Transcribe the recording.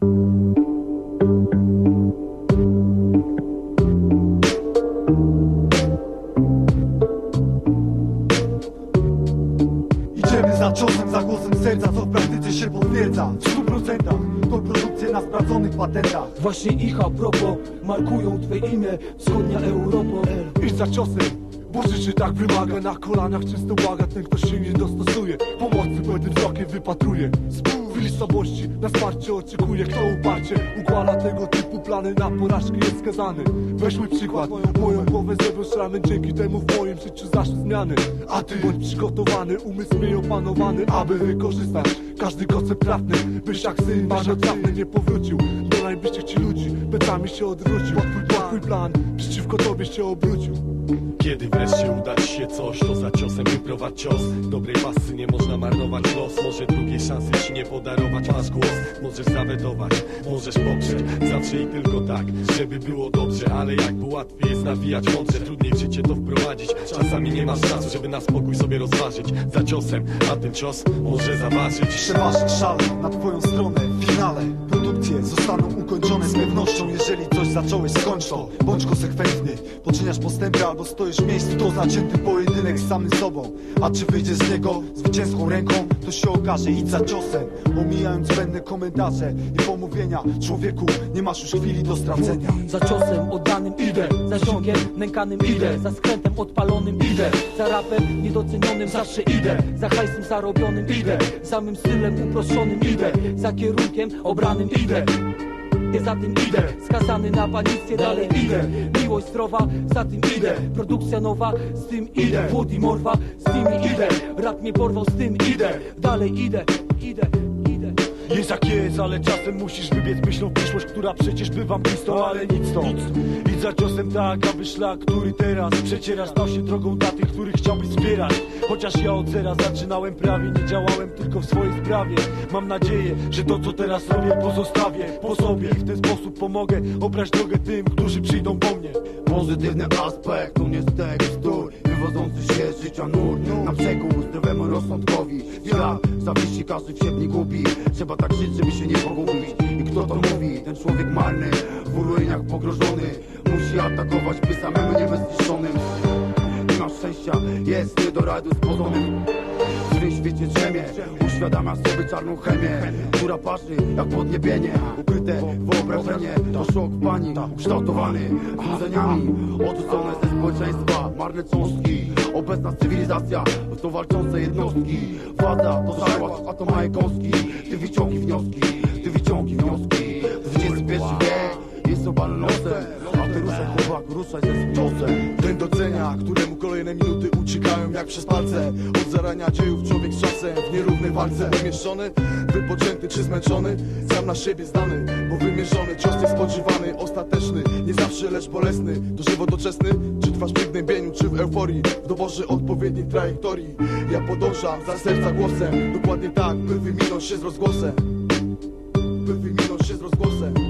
Idziemy za ciosem, za głosem serca, co w praktyce się potwierdza. W stu procentach to produkcje na sprawdzonych patentach. Właśnie ich a propos markują twe imię Wschodnia Europo Idź za ciosem, bo życie tak wymaga Na kolanach często błaga ten, kto się nie dostosuje. Pomocy błędnym wzrokiem wypatruje. W chwili słabości na wsparcie oczekuje. Kto uparcie układa tego typu plany Na porażkę jest skazany. Weźmy przykład, moją głowę zrobią szramy Dzięki temu w moim życiu zaszły zmiany. A ty bądź przygotowany, umysł miej opanowany Aby wykorzystać każdy koncept trafny Byś jak syn marnotrawny nie powrócił. Do najbliższych ci ludzi, plecami się odwrócił. Twój plan przeciwko tobie się obrócił Kiedy wreszcie uda ci się coś, to za ciosem wyprowadź cios. Dobrej pasy nie można marnować los Może drugiej szansy ci nie podarować. Masz głos, możesz zawetować, możesz poprzeć. Zawsze i tylko tak, żeby było dobrze Ale jakby łatwiej jest nawijać mądrze Trudniej w życie to wprowadzić. Czasami nie masz czasu, żeby na spokój sobie rozważyć. Za ciosem, a ten cios może zaważyć. Przeważyć szale na twoją stronę W finale produkcje zostaną ukończone z pewnością Jeżeli coś zacząłeś, skończ to. Bądź konsekwentny, poczyniasz postępy Albo stoisz w miejscu, to zacięty pojedynek z samym sobą. A czy wyjdziesz z niego zwycięską ręką To się okaże, idź za ciosem. Omijając zbędne komentarze i pomówienia Człowieku, nie masz już chwili do stracenia. Za ciosem ciągiem nękanym idę Za skrętem odpalonym idę Za rapem niedocenionym zawsze idę Za hajsem zarobionym idę Za mym stylem uproszczonym idę Za kierunkiem obranym idę. Nie za tym idę, skazany na panicję dalej idę Miłość zdrowa, za tym idę Produkcja nowa, z tym idę Wód i morwa, z nimi idę Rap mnie porwał, z tym idę Dalej idę, idę, idę Jest jak jest, ale czasem musisz wybiec myślą przyszłość, która przecież bywa mglistą, ale nic to Idź za ciosem tak, aby szlak, który teraz przeciera Stał się drogą dla tych, których chciałbyś wspierać. Chociaż ja od zera zaczynałem prawie, nie działałem tylko w swojej sprawie. Mam nadzieję, że to co teraz robię pozostawię po sobie I w ten sposób pomogę obrać drogę tym, którzy przyjdą po mnie. Pozytywny aspekt to nie tekst dur Wywodzący się z życia nurt. Na przekór rozsądkowi. Świat zawiści, każdy w gubi. Trzeba tak żyć, żeby się nie pogubić. I kto to mówi? Ten człowiek marny W uruiniach pogrożony. Musi atakować, by samemu nie być zniszczonym Nie ma szczęścia, jest nie do rady z pozorem tym świecie drzemie Uświadamia sobie czarną chemię Która parzy jak podniebienie. Ukryte wyobrażenie To szok panik Ukształtowany złudzeniami Odrzucone ze społeczeństwa Marne cząstki. Obecna cywilizacja To walczące jednostki. Władza to zachłat, a to małe kąski. Ty wyciągi wnioski Ty wyciągi wnioski. XXI wiek Jest nosem A ty ruszaj chłopak, ruszaj ze Ten docenia, któremu kolejne minuty uciekają jak przez palce. Od zarania dziejów człowiek z czasem w nierównej walce. Pomieszczony, wypoczęty czy zmęczony. Sam na siebie zdany, bo wymierzony Cios niespodziewany, ostateczny Nie zawsze lecz bolesny. To żywo doczesny, czy trwasz w przygnębieniu Czy w euforii, w doborze odpowiedniej trajektorii. Ja podążam za serca głosem. Dokładnie tak, by wyminąć się z rozgłosem. By wyminąć się z rozgłosem